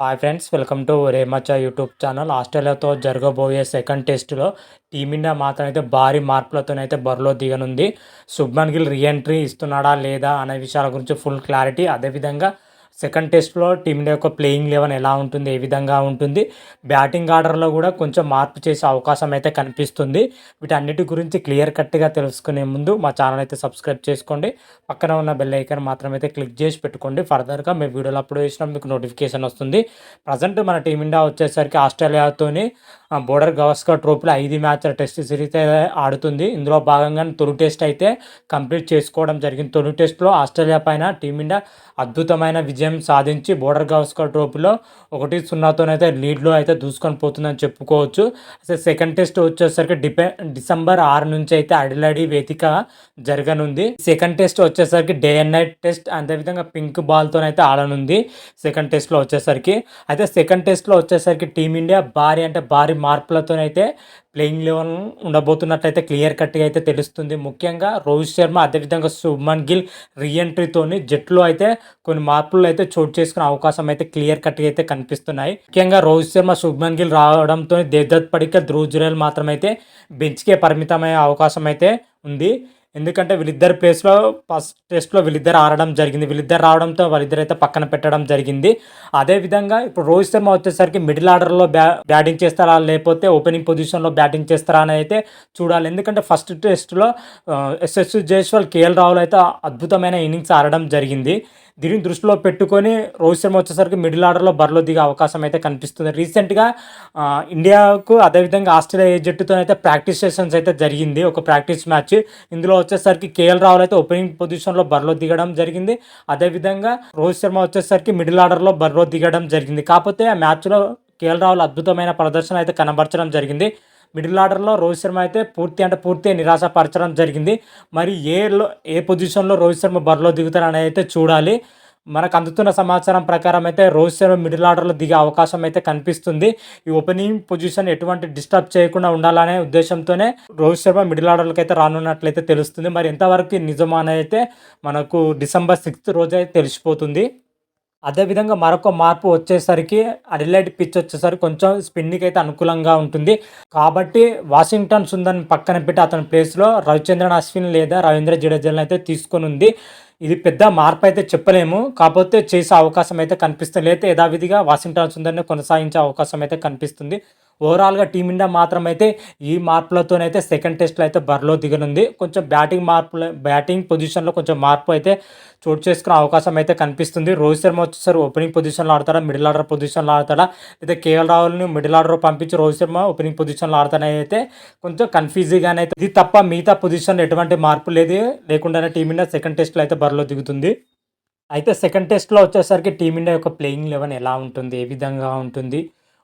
Hi friends welcome to రేమచా YouTube channel ఆస్ట్రేలియాతో జరగబోయే సెకండ్ టెస్టులో టీమిండియా మాత్రం అయితే భారీ మార్పులతోనైతే బరిలో దిగనుంది. శుభ్మన్ గిల్ రీఎంట్రీ ఇస్తున్నాడా లేదా అనే విషయాల గురించి ఫుల్ క్లారిటీ అదేవిధంగా సెకండ్ టెస్ట్లో టీమిండియా యొక్క ప్లేయింగ్ లెవెన్ ఎలా ఉంటుంది ఏ విధంగా ఉంటుంది బ్యాటింగ్ ఆర్డర్లో కూడా కొంచెం మార్పు చేసే అవకాశం అయితే కనిపిస్తుంది. వీటన్నిటి గురించి క్లియర్ కట్గా తెలుసుకునే ముందు మా ఛానల్ అయితే సబ్స్క్రైబ్ చేసుకోండి. పక్కన ఉన్న బెల్ ఐకాన్ మాత్రం అయితే క్లిక్ చేసి పెట్టుకోండి. ఫర్దర్గా మీ వీడియోలు అప్లోడ్ చేసినా మీకు నోటిఫికేషన్ వస్తుంది. ప్రజెంట్ మన టీమిండియా వచ్చేసరికి ఆస్ట్రేలియాతోని బోర్డర్ గవస్కర్ ట్రోఫీలో ఐదు మ్యాచ్ల టెస్ట్ సిరీస్ అయితే ఆడుతుంది. ఇందులో భాగంగా తొలి టెస్ట్ అయితే కంప్లీట్ చేసుకోవడం జరిగింది. తొలి టెస్ట్లో ఆస్ట్రేలియా పైన టీమిండియా అద్భుతమైన విజయం సాధించి బోర్డర్ గవస్కర్ ట్రోఫీలో ఒకటి సున్నాతోనైతే లీడ్లో అయితే దూసుకొని పోతుందని చెప్పుకోవచ్చు. అసలు సెకండ్ టెస్ట్ వచ్చేసరికి డిపె డిసెంబర్ ఆరు నుంచి అయితే అడిలాడి వేదిక జరగనుంది. సెకండ్ టెస్ట్ వచ్చేసరికి డే అండ్ నైట్ టెస్ట్ అదేవిధంగా పింక్ బాల్తోనైతే ఆడనుంది సెకండ్ టెస్ట్లో వచ్చేసరికి. అయితే సెకండ్ టెస్ట్లో వచ్చేసరికి టీమిండియా భారీ అంటే భారీ మార్పులతోనైతే ప్లేయింగ్ లెవెన్ ఉండబోతున్నట్లయితే క్లియర్ కట్గా అయితే తెలుస్తుంది. ముఖ్యంగా రోహిత్ శర్మ అదేవిధంగా శుభ్మన్ గిల్ రీఎంట్రీతోని జట్లో అయితే కొన్ని మార్పులు అయితే చోటు చేసుకునే అవకాశం అయితే క్లియర్ కట్గా అయితే కనిపిస్తున్నాయి. ముఖ్యంగా రోహిత్ శర్మ శుభ్మన్ గిల్ రావడంతో దేవదత్ పడికల్ ధ్రువ్ జురేల్ మాత్రమైతే బెంచ్కే పరిమితమయ్యే అవకాశం అయితే ఉంది. ఎందుకంటే వీళ్ళిద్దరి ప్లేస్లో ఫస్ట్ టెస్ట్లో వీళ్ళిద్దరు ఆడడం జరిగింది. వీళ్ళిద్దరు రావడంతో వాళ్ళిద్దరు అయితే పక్కన పెట్టడం జరిగింది. అదేవిధంగా ఇప్పుడు రోహిత్ శర్మ వచ్చేసరికి మిడిల్ ఆర్డర్లో బ్యా బ్యాటింగ్ చేస్తారా లేకపోతే ఓపెనింగ్ పొజిషన్లో బ్యాటింగ్ చేస్తారా అని అయితే చూడాలి. ఎందుకంటే ఫస్ట్ టెస్ట్లో ఎస్ఎస్ జైస్వాల్ కేఎల్ రాహుల్ అయితే అద్భుతమైన ఇన్నింగ్స్ ఆడడం జరిగింది. దీనిని దృష్టిలో పెట్టుకొని రోహిత్ శర్మ వచ్చేసరికి మిడిల్ ఆర్డర్లో బరిలో దిగే అవకాశం అయితే కనిపిస్తుంది. రీసెంట్గా ఇండియాకు అదేవిధంగా ఆస్ట్రేలియా ఏ జట్టుతో అయితే ప్రాక్టీస్ సెషన్స్ అయితే జరిగింది. ఒక ప్రాక్టీస్ మ్యాచ్. ఇందులో వచ్చేసరికి కేఎల్ రాహుల్ అయితే ఓపెనింగ్ పొజిషన్లో బరిలో దిగడం జరిగింది. అదేవిధంగా రోహిత్ శర్మ వచ్చేసరికి మిడిల్ ఆర్డర్లో బరిలో దిగడం జరిగింది. కాకపోతే ఆ మ్యాచ్లో కేఎల్ రాహుల్ అద్భుతమైన ప్రదర్శన అయితే కనబరచడం జరిగింది. మిడిల్ ఆర్డర్లో రోహిత్ శర్మ అయితే పూర్తి అంటే పూర్తి నిరాశపరచడం జరిగింది. మరి ఏలో ఏ పొజిషన్లో రోహిత్ శర్మ బరిలో దిగుతారని అయితే చూడాలి. మనకు అందుతున్న సమాచారం ప్రకారం అయితే రోహిత్ శర్మ మిడిల్ ఆర్డర్లో దిగే అవకాశం అయితే కనిపిస్తుంది. ఈ ఓపెనింగ్ పొజిషన్ ఎటువంటి డిస్టర్బ్ చేయకుండా ఉండాలనే ఉద్దేశంతోనే రోహిత్ శర్మ మిడిల్ ఆర్డర్లకు అయితే రానున్నట్లయితే తెలుస్తుంది. మరి ఎంతవరకు నిజమా అయితే మనకు డిసెంబర్ సిక్స్త్ రోజు అయితే తెలిసిపోతుంది అదేవిధంగా మరొక మార్పు వచ్చేసరికి అడిలైట్ పిచ్ వచ్చేసరికి కొంచెం స్పిన్కి అయితే అనుకూలంగా ఉంటుంది. కాబట్టి వాషింగ్టన్ సుందర్ని పక్కన పెట్టి అతని ప్లేస్లో రవిచంద్రన్ అశ్విన్ లేదా రవీంద్ర జడేజాలను అయితే తీసుకొని ఉంది. ఇది పెద్ద మార్పు అయితే చెప్పలేము. కాకపోతే చేసే అవకాశం అయితే కనిపిస్తుంది. లేదా యథావిధిగా వాషింగ్టన్ సుందర్ని కొనసాగించే అవకాశం అయితే కనిపిస్తుంది. ఓవరాల్గా టీమిండియా మాత్రం అయితే ఈ మార్పులతోనైతే సెకండ్ టెస్ట్లో అయితే బరిలో దిగనుంది. కొంచెం బ్యాటింగ్ మార్పులు బ్యాటింగ్ పొజిషన్లో కొంచెం మార్పు అయితే చోటు చేసుకునే అవకాశం అయితే కనిపిస్తుంది. రోహిత్ శర్మ వచ్చేసరి ఓపెనింగ్ పొజిషన్లో ఆడతాడా? మిడిల్ ఆర్డర్ పొజిషన్లో ఆడతాడా? లేదా కేఎల్ రాహుల్ని మిడిల్ ఆర్డర్ పంపించి రోహిత్ శర్మ ఓపెనింగ్ పొజిషన్లో ఆడతానని అయితే కొంచెం కన్ఫ్యూజింగ్గానే అయితే ఇది తప్ప మిగతా పొజిషన్లో ఎటువంటి మార్పు లేదు లేకుండానే టీమిండియా సెకండ్ టెస్ట్లో అయితే బరిలో దిగుతుంది. అయితే సెకండ్ టెస్ట్లో వచ్చేసరికి టీమిండియా యొక్క ప్లేయింగ్ లెవెన్ ఎలా ఉంటుంది? ఏ విధంగా ఉంటుంది?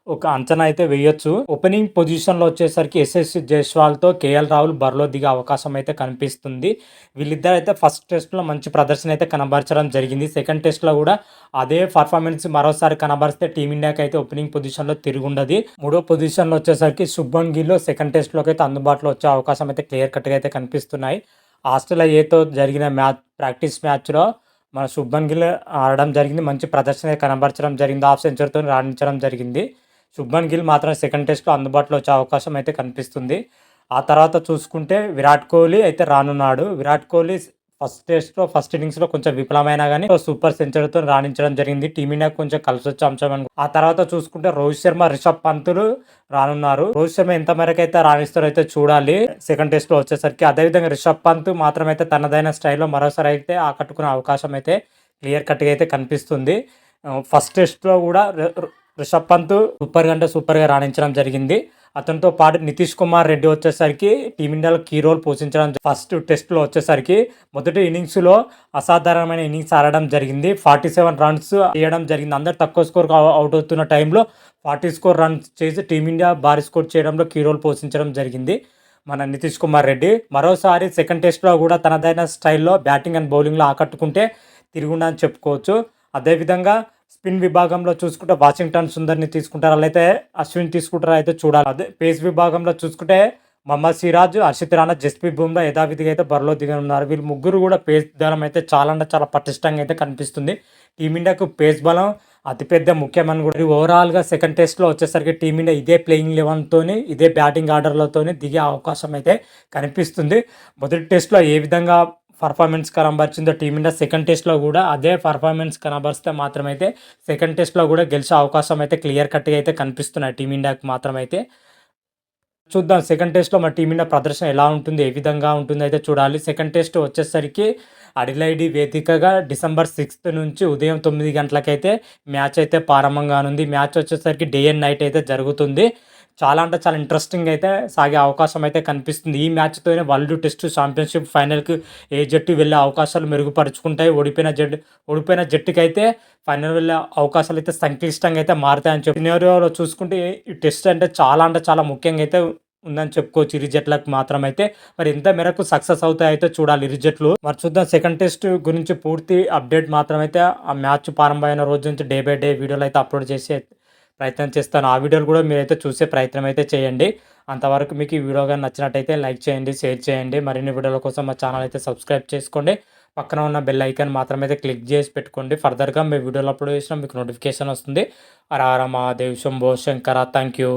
ఒక అంచనా అయితే వేయొచ్చు. ఓపెనింగ్ పొజిషన్లో వచ్చేసరికి ఎస్ఎస్ జైస్వాల్తో కేఎల్ రాహుల్ బరిలో దిగే అవకాశం అయితే కనిపిస్తుంది. వీళ్ళిద్దరు అయితే ఫస్ట్ టెస్ట్లో మంచి ప్రదర్శన అయితే కనబరచడం జరిగింది. సెకండ్ టెస్ట్లో కూడా అదే పర్ఫార్మెన్స్ మరోసారి కనబరిస్తే టీమిండియాకి అయితే ఓపెనింగ్ పొజిషన్లో తిరుగుండదు మూడో పొజిషన్లో వచ్చేసరికి శుభన్ గిల్లో సెకండ్ టెస్ట్లోకి అయితే అందుబాటులో వచ్చే అవకాశం అయితే క్లియర్ కట్గా అయితే కనిపిస్తున్నాయి. ఆస్ట్రేలియా ఏతో జరిగిన మ్యాచ్ ప్రాక్టీస్ మ్యాచ్లో మన శుభన్ గిల్ ఆడడం జరిగింది. మంచి ప్రదర్శన కనబరచడం జరిగింది. హాఫ్ సెంచరీతో రాణించడం జరిగింది. శుభ్మన్ గిల్ మాత్రం సెకండ్ టెస్ట్లో అందుబాటులో వచ్చే అవకాశం అయితే కనిపిస్తుంది. ఆ తర్వాత చూసుకుంటే విరాట్ కోహ్లీ అయితే రానున్నాడు. విరాట్ కోహ్లీ ఫస్ట్ టెస్ట్లో ఫస్ట్ ఇన్నింగ్స్లో కొంచెం విఫలమైనా కానీ సూపర్ సెంచరీతో రాణించడం జరిగింది. టీమిండియా కొంచెం కలిసి వచ్చే అంశం అని ఆ తర్వాత చూసుకుంటే రోహిత్ శర్మ రిషబ్ పంతులు రానున్నారు. రోహిత్ శర్మ ఎంత మేరకు అయితే రాణిస్తారో అయితే చూడాలి. సెకండ్ టెస్ట్లో వచ్చేసరికి అదేవిధంగా రిషబ్ పంత్ మాత్రం అయితే తనదైన స్టైల్లో మరోసారి అయితే ఆకట్టుకునే అవకాశం అయితే క్లియర్ కట్గా అయితే కనిపిస్తుంది. ఫస్ట్ టెస్ట్లో కూడా రిషబ్ పంత్ సూపర్ అంటే సూపర్గా రాణించడం జరిగింది. అతనితో పాటు నితీష్ కుమార్ రెడ్డి వచ్చేసరికి టీమిండియాలో కీ రోల్ పోషించడం ఫస్ట్ టెస్ట్లో వచ్చేసరికి మొదటి ఇన్నింగ్స్లో అసాధారణమైన ఇన్నింగ్స్ ఆడడం జరిగింది. ఫార్టీ సెవెన్ రన్స్ చేయడం జరిగింది. అందరు తక్కువ స్కోర్ అవుట్ అవుతున్న టైంలో ఫార్టీ స్కోర్ రన్స్ చేసి టీమిండియా భారీ స్కోర్ చేయడంలో కీ రోల్ పోషించడం జరిగింది. మన నితీష్ కుమార్ రెడ్డి మరోసారి సెకండ్ టెస్ట్లో కూడా తనదైన స్టైల్లో బ్యాటింగ్ అండ్ బౌలింగ్లో ఆకట్టుకుంటే తిరుగుండా అని చెప్పుకోవచ్చు. అదేవిధంగా స్పిన్ విభాగంలో చూసుకుంటే వాషింగ్టన్ సుందర్ని తీసుకుంటారా. అయితే అశ్విన్ తీసుకుంటారా అయితే చూడాలి. అదే పేస్ విభాగంలో చూసుకుంటే మహమ్మద్ సిరాజ్ హర్షిత్ రాణా జస్ప్రీత్ బుమ్రా యథావిధిగా అయితే బరిలో దిగనున్నారు వీళ్ళు ముగ్గురు కూడా పేస్ దళం అయితే చాలా అంటే చాలా పటిష్టంగా అయితే కనిపిస్తుంది. టీమిండియాకు పేస్ బలం అతిపెద్ద ముఖ్యమని కూడా ఓవరాల్గా సెకండ్ టెస్ట్లో వచ్చేసరికి టీమిండియా ఇదే ప్లేయింగ్ లెవెన్తోని ఇదే బ్యాటింగ్ ఆర్డర్లతోనే దిగే అవకాశం అయితే కనిపిస్తుంది. మొదటి టెస్ట్లో ఏ విధంగా పర్ఫార్మెన్స్ కనబరిచిందో టీమిండియా సెకండ్ టెస్ట్లో కూడా అదే పర్ఫార్మెన్స్ కనబరిస్తే మాత్రమైతే సెకండ్ టెస్ట్లో కూడా గెలిచే అవకాశం అయితే క్లియర్ కట్గా అయితే కనిపిస్తున్నాయి టీమిండియాకి మాత్రమైతే. చూద్దాం సెకండ్ టెస్ట్లో మన టీమిండియా ప్రదర్శన ఎలా ఉంటుంది ఏ విధంగా ఉంటుంది అయితే చూడాలి. సెకండ్ టెస్ట్ వచ్చేసరికి అడిలైడి వేదికగా డిసెంబర్ సిక్స్త్ నుంచి ఉదయం తొమ్మిది గంటలకైతే మ్యాచ్ అయితే ప్రారంభం కానుంది మ్యాచ్ వచ్చేసరికి డే అండ్ నైట్ అయితే జరుగుతుంది. చాలా అంటే చాలా ఇంట్రెస్టింగ్ అయితే సాగే అవకాశం అయితే కనిపిస్తుంది. ఈ మ్యాచ్తోనే వరల్డ్ టెస్ట్ ఛాంపియన్షిప్ ఫైనల్కి ఏ జట్టు వెళ్ళే అవకాశాలు మెరుగుపరుచుకుంటాయి. ఓడిపోయిన జట్టు ఓడిపోయిన జట్టుకి అయితే ఫైనల్ వెళ్ళే అవకాశాలు అయితే సంక్లిష్టంగా అయితే మారుతాయని చెప్పి సినారియోలో చూసుకుంటే ఈ టెస్ట్ అంటే చాలా అంటే చాలా ముఖ్యంగా అయితే ఉందని చెప్పుకోవచ్చు. ఇరు జట్లకు మాత్రం అయితే. మరి ఎంత మేరకు సక్సెస్ అవుతాయి అయితే చూడాలి ఇరు జట్లు. మరి చూద్దాం. సెకండ్ టెస్ట్ గురించి పూర్తి అప్డేట్ మాత్రమైతే ఆ మ్యాచ్ ప్రారంభమైన రోజు నుంచి డే బై డే వీడియోలు అయితే అప్లోడ్ చేసే ప్రయత్నం చేస్తాను. ఆ వీడియోలు కూడా మీరైతే చూసే ప్రయత్నం అయితే చేయండి. అంతవరకు మీకు ఈ వీడియో కానీ నచ్చినట్టయితే లైక్ చేయండి షేర్ చేయండి. మరిన్ని వీడియోల కోసం మా ఛానల్ అయితే సబ్స్క్రైబ్ చేసుకోండి. పక్కన ఉన్న బెల్ ఐకాన్ మాత్రం అయితే క్లిక్ చేసి పెట్టుకోండి. ఫర్దర్గా మీ వీడియోలు అప్లోడ్ చేసినా మీకు నోటిఫికేషన్ వస్తుంది. హర హర మహాదేవ్ శంభో శంకర. Thank you